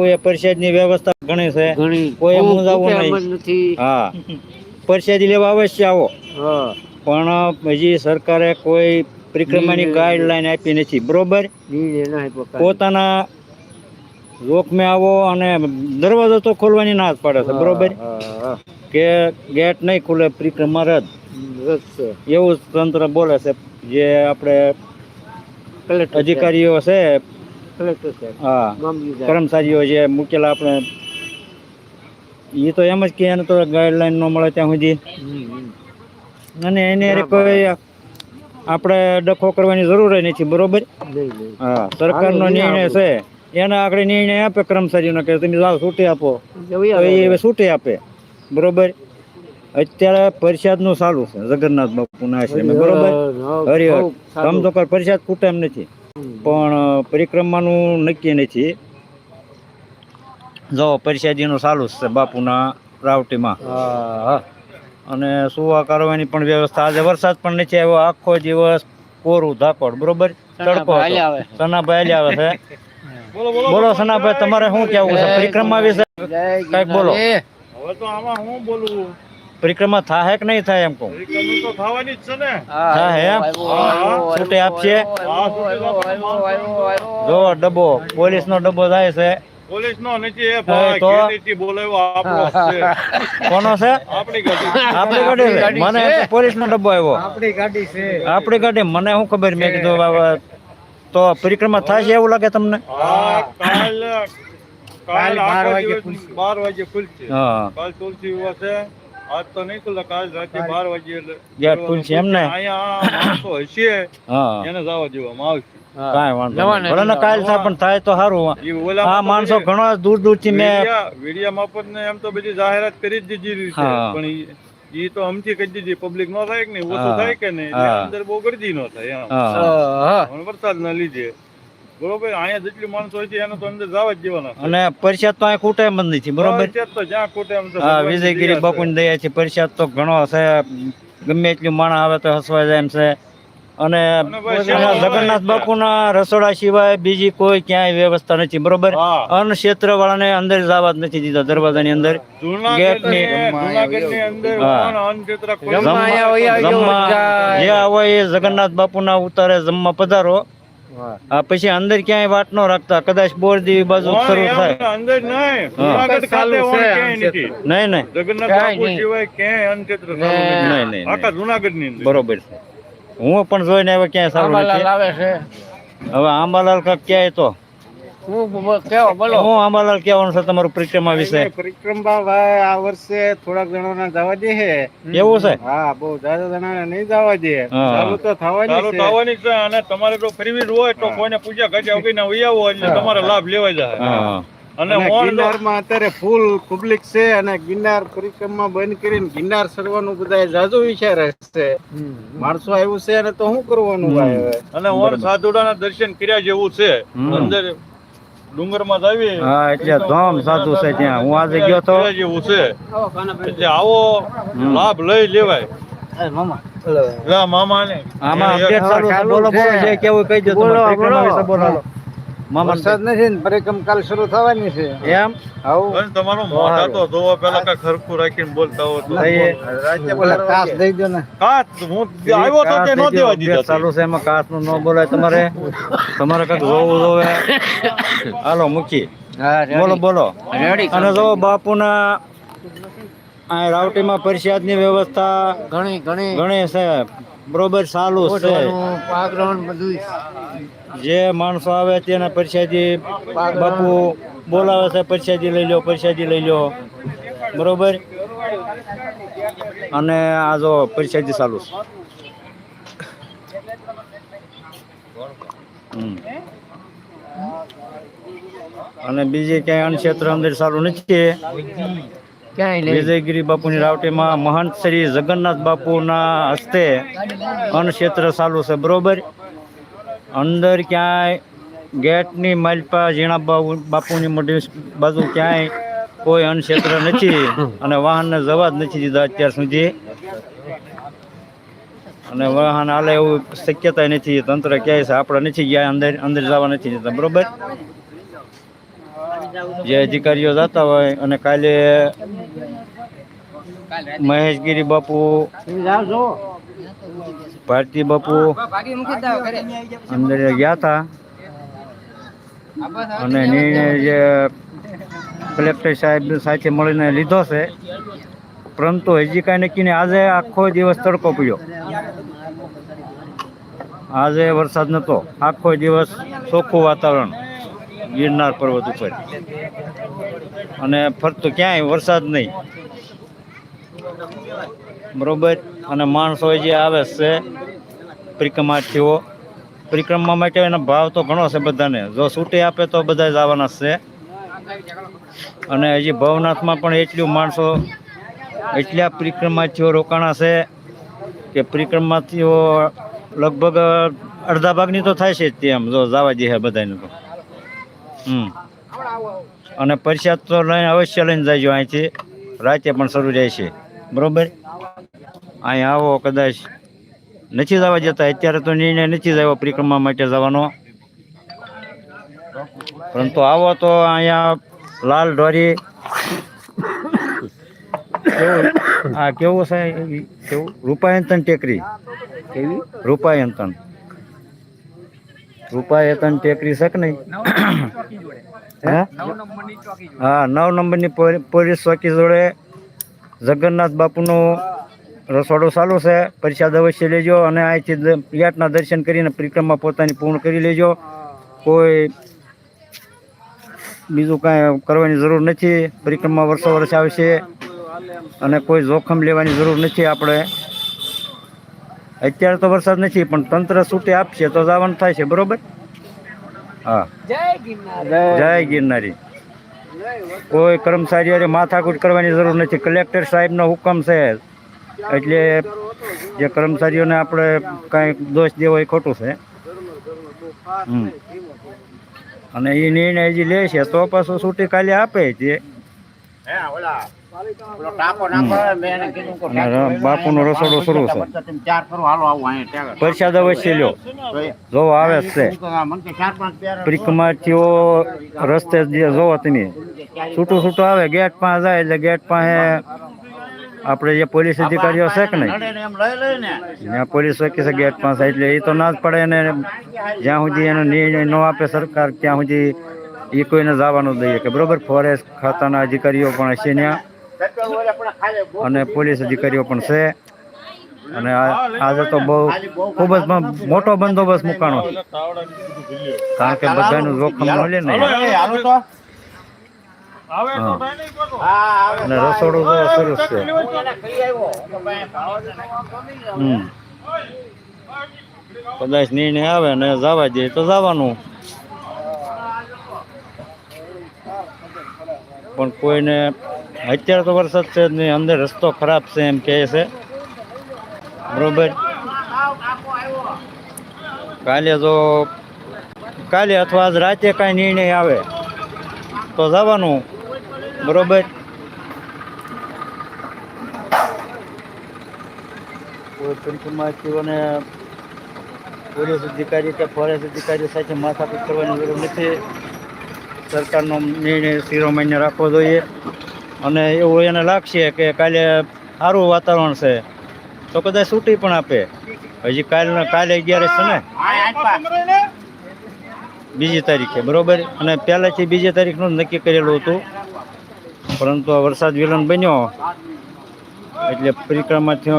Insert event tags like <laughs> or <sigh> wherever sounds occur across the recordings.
બાપુએ પ્રસાદની વ્યવસ્થા ઘણી છે. કોઈ. જ નથી. હા. પ્રસાદી લેવા અવશ્ય આવો. પણ હજી સરકારે કોઈ પરિક્રમાની ગાઈડલાઈન આપી નથી. બરોબર. પોતાના જોખમે આવો અને દરવાજો તો ખોલવાની ના જ પાડે છે. બરોબર? કે ગેટ નહીં ખુલે પરિક્રમા રદ. એવું તંત્ર બોલે છે. જે આપણે અધિકારીઓ છે કલેક્ટર સાહેબ, હા. કર્મચારીઓ જે મૂકેલા આપણે એ તો એમ જ કે એને તો ગાઈડલાઈન ન મળે ત્યાં સુધી. અને એને કોઈ આપણે ડખો કરવાની જરૂર નથી બરોબર. હા સરકારનો નિર્ણય છે. એના આગળ નિર્ણય આપે કર્મચારીઓનો કે તમે જાઓ છૂટી આપો. એ છૂટી આપે. બરોબર? અત્યારે પ્રસાદનું ચાલુ છે જગન્નાથ બાપુના છે બરોબર? હરિહર. સમજો પરિષદ એમ નથી. પણ પરિક્રમાનું નક્કી નથી. જો પ્રસાદીનું ચાલુ જ છે બાપુના રાવટીમાં. હા, હા. અને સુવા કરવાની પણ વ્યવસ્થા આજે વરસાદ પણ નથી આવ્યો. આખો દિવસ કોરું ધાકોડ બરોબર? તડકો સનાભાઈ આવે છે. બોલો સનાભાઈ તમારે શું કેવું છે? પરિક્રમા વિશે? કંઈક બોલો. હવે તો આમાં હું બોલું? પરિક્રમા થાય કે નહીં થાય એમ કહું? તો થવાની જ છે ને. હા, હા, હે? આવ્યો, આવ્યો, આવ્યો, છૂટે આપશે? જો ડબ્બો પોલીસ નો ડબ્બો જાય છે. પોલીસ નો નથી એ ભાઈ બોલાવ્યો આપણો છે. <laughs> કોનો છે? આપણી ગાડી આપણી ગાડી મને પોલીસ નો ડબ્બો આવ્યો. આપણી ગાડી છે. આપણી ગાડી મને શું ખબર? મેં કીધું બાબા, તો પરિક્રમા થશે એવું લાગે તમને? હા કાલ કાલ બાર વાગે ખુલશે. બાર વાગે ખુલશે. હા. કાલ તુલસી વિવાહ છે આજ તો નહીં ખુલે કાલ રાતે બાર વાગે એટલે ગેટ ખુલશે એમ ને? અહીંયા માણસો હશે. હા. એને જવા દેવામાં આવશે. કાંઈ વાંધો ભલે ને કાલ થાય પણ થાય તો સારું એ આ માણસો ઘણા દૂર દૂરથી મેં વીડિયા- માફત ને એમ તો બધી જાહેરાત કરી જ દીધી છે. પણ ઈ- ઈ તો અમથી કહી દીધી પબ્લિક નો થાય કે નહીં? ઓછું થાય કે નહીં? અંદર બહુ ગરદી નો થાય એમ. વરસાદ ના લીધે. બરોબર? અહીંયા જેટલી માણસો હોય છે એને તો અંદર જવા જ દેવાના અને પરિષદ તો અહીંયા ખૂટે એમ જ નથી બરોબર? તો જ્યાં ખૂટે એમ હા વિજયગીરી બાપુની દયા છે પરિષદ તો ઘણો છે. ગમે એટલું માણસ આવે તો હસવા જાય એમ છે. અને જગન્નાથ. બાપુના રસોડા સિવાય બીજી કોઈ ક્યાંય વ્યવસ્થા નથી બરોબર. અન્ન ક્ષેત્ર વાળાને અંદર જવા જ નથી દીધા દરવાજાની અંદર. જમવા. જે હોય એ જગન્નાથ બાપુના ઉતારે જમવા પધારો. હા. આ પછી અંદર ક્યાંય વાત ન રાખતા. કદાચ બોરદી બાજુ શરૂ થાય. અંદર નહીં. જૂનાગઢ ખાતે છે ક્યાંય નથી. નહીં નહીં. જગન્નાથ બાપુ નહીં. સિવાય ક્યાંય અંતેત્ર નહીં, નહીં, નહીં, આખા જૂનાગઢની અંદર. બરોબર છે. હું પણ જોઈને હવે ક્યાંય સારું આવે છે. હવે આંબાલાલ કાક ક્યાંય તો. હું બોલો હું આંબાલાલ કહેવાનું છે તમારું પરિક્રમા વિશે. પરિક્રમા ભાઈ આ વર્ષે થોડાક જણાના જવા દે છે. એવું છે? હા બહુ જાજા જણાને નહીં જવા દે. ચાલુ તો થવાની છે. થવાની છે અને તમારે જો ફ્રી હોય તો કોઈને પૂજા કર્યા વગર ના વહી એટલે તમારે લાભ લેવા જાય. અને ગિરનારમાં અત્યારે ફૂલ પબ્લિક છે અને ગિરનાર પરિક્રમા બંધ કરીને ગિરનાર સરવાનું બધા જાજુ વિચાર છે. માણસો આવ્યું છે અને તો શું કરવાનું ભાઈ હવે? અને ઓન સાધુડાના દર્શન કર્યા જેવું છે. અંદર ડુંગરમાં જાવી હા એટલે ધામ સાધુ છે ત્યાં. હું આજે ગયો તો જેવું છે. એટલે આવો લાભ લઈ લેવાય. લા મામા. ને આમાં બોલો બોલો જે કેવું કહી દો બોલો, બોલો. બોલો. મામા વરસાદ નથી ને પરિક્રમા કાલ શરૂ થવાની છે. એમ? આવું? તમારો મોઢા તો ધોવા પેલા કઈ ખરખું રાખીને બોલતા હો તો. થઈ બોલા કાસ દઈ દો ને. કાસ હું આવ્યો તો તે નો દેવા દીધો ચાલુ છે એમાં કાચનું ન બોલાય તમારે. તમારે કંઈક જોવું જોવે. હાલો મૂકી. બોલો બોલો. અને જો બાપુના આ રાવટીમાં પ્રસાદની વ્યવસ્થા ઘણી ઘણી. ઘણી છે. બરોબર ચાલુ છે. બધું જે માણસો આવે તેના પરસાદી બાપુ બોલાવે છે પરસાદી લઈ લો પ્રસાદી લઈ લો. બરોબર? અને આ જો પરસાદી ચાલુ છે. અને બીજી ક્યાંય અનક્ષેત્ર અંદર સારું નથી. વિજયગીરી બાપુની રાવટીમાં મહંત શ્રી જગન્નાથ બાપુના હસ્તે અનક્ષેત્ર ચાલુ છે બરોબર? અંદર ક્યાંય ગેટની માલપા ઝીણા બાપુની મોટી બાજુ ક્યાંય કોઈ અન્નક્ષેત્ર નથી અને વાહનને જવા જ નથી દીધા અત્યાર સુધી. અને વાહન હાલે એવું શક્યતા નથી. તંત્ર કહે છે આપણે નથી ગયા, અંદર અંદર જવા નથી જતા બરોબર? જે અધિકારીઓ જતા હોય અને કાલે મહેશગીરી બાપુ ભારતી બાપુ અંદર ગયા હતા અને નિર્ણય જે કલેક્ટર સાહેબ સાથે મળીને લીધો છે. પરંતુ હજી કાંઈ નક્કીને આજે આખો દિવસ તડકો પડ્યો. આજે વરસાદ નહોતો. આખો દિવસ ચોખ્ખું વાતાવરણ ગિરનાર પર્વત ઉપર. અને ફરતું ક્યાંય વરસાદ નહીં. બરોબર? અને માણસો જે આવે છે, પરિક્રમાર્થીઓ, પરિક્રમા માટે એનો ભાવ તો ઘણો છે બધાને. જો છૂટી આપે તો બધા જ આવવાના છે. અને હજી ભવનાથમાં પણ એટલું માણસો, એટલા પરિક્રમાર્થીઓ રોકાણા છે કે પરિક્રમાર્થીઓ લગભગ અડધા ભાગની તો થાય છે જ તેમ, જો જવા દે બધાને તો. હમ. અને પૈસા તો લઈને અવશ્ય લઈને જજો અહીંથી. રાતે પણ શરૂ જાય છે. બરોબર? અહીં આવો કદાચ નથી જવા જતા અત્યારે તો નિર્ણય નથી જ આવ્યો પરિક્રમા માટે જવાનો. પરંતુ આવો તો અહીંયા લાલ ઢોરી. હા આ કેવું છે? કેવું? રૂપાયંતન ટેકરી. કેવી? રૂપાયંતન. રૂપાયંતન ટેકરી છે કે નહીં? હે? હા? નવ નંબરની પોલી- પોલીસ ચોકી જોડે જગન્નાથ બાપુનું રસોડું ચાલુ છે. પ્રસાદ અવશ્ય લેજો અને અહીંથી યાટના દર્શન કરીને પરિક્રમા પોતાની પૂર્ણ કરી લેજો. કોઈ બીજું કાંઈ કરવાની જરૂર નથી. પરિક્રમા વર્ષો વર્ષ આવશે અને કોઈ જોખમ લેવાની જરૂર નથી આપણે. અત્યારે તો વરસાદ નથી પણ તંત્ર છૂટી આપશે તો જવાનું થાય છે બરોબર? હા. જય ગિરનારી. કોઈ કર્મચારી હારે માથાકૂટ કરવાની જરૂર નથી. કલેક્ટર સાહેબનો હુકમ છે. એટલે જે કર્મચારીઓને આપણે કાંઈ દોષ દેવો એ ખોટું છે. અને એ નિર્ણય હજી લે છે તો પાછું છૂટી કાલે આપે છે. બાપુ નો રસોડો શરૂ છે. પરસાદ અવશ્ય લ્યો. જોવો આવે છે. પરિક્રમાર્થીઓ રસ્તે જે જોવો તમે. છૂટું છૂટું આવે ગેટ પાસે જાય એટલે ગેટ પાસે આપણે જે પોલીસ અધિકારીઓ છે કે નહીં? ત્યાં પોલીસ ચોકી છે ગેટ પાસે એટલે એ તો ના જ પડે ને જ્યાં સુધી એનો નિર્ણય ન આપે સરકાર ત્યાં સુધી એ કોઈને જવાનું દઈએ કે બરોબર? ફોરેસ્ટ ખાતાના અધિકારીઓ પણ હશે ત્યાં અને પોલીસ અધિકારીઓ પણ છે. અને આજે તો બહુ ખૂબ જ મોટો બંદોબસ્ત મુકાણો કારણ કે બધાનું જોખમ મળે ને આવે તો હા. થાય નહીં ખોટું. અને રસોડું તો સરસ છે. હમ. કદાચ નિર્ણય આવે ને જવા દે તો જવાનું. પણ કોઈને અત્યારે તો વરસાદ છે જ નહીં અંદર રસ્તો ખરાબ છે એમ કહે છે. બરોબર? કાલે જો કાલે અથવા આજ રાતે કાંઈ નિર્ણય આવે તો જવાનું. બરોબર. કોઈ પરિક્રમાર્થીઓને પોલીસ અધિકારી કે ફોરેસ્ટ અધિકારી સાથે માથાકૂટ કરવાની જરૂર નથી. સરકારનો નિર્ણય શિરોમાન્ય રાખવો જોઈએ. અને એવું એને લાગશે કે કાલે સારું વાતાવરણ છે. તો કદાચ છૂટી પણ આપે. હજી કાલે કાલે અગિયારસ છે ને? બીજી તારીખે, બરોબર? અને પહેલાંથી બીજી તારીખનું નક્કી કરેલું હતું. પરંતુ આ વરસાદ વિલન બન્યો. એટલે પરિક્રમાથી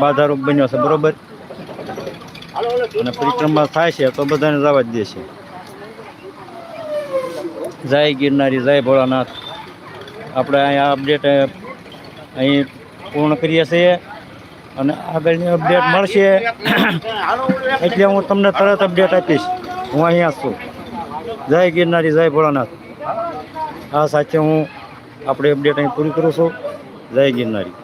બાધારૂપ બન્યો છે, બરોબર? અને પરિક્રમા થાય છે, તો બધાને જવા જ દેશે જય ગિરનારી, જય ભોળાનાથ. આપણે અહીંયા અપડેટ અહીં પૂર્ણ કરીએ છીએ. અને આગળની અપડેટ મળશે. એટલે હું તમને તરત અપડેટ આપીશ. હું અહીંયા છું. જય ગિરનારી, જય ભોળાનાથ. આ સાથે હું આપણે અપડેટ અહીં પૂરી કરું છું જય ગિરનારી.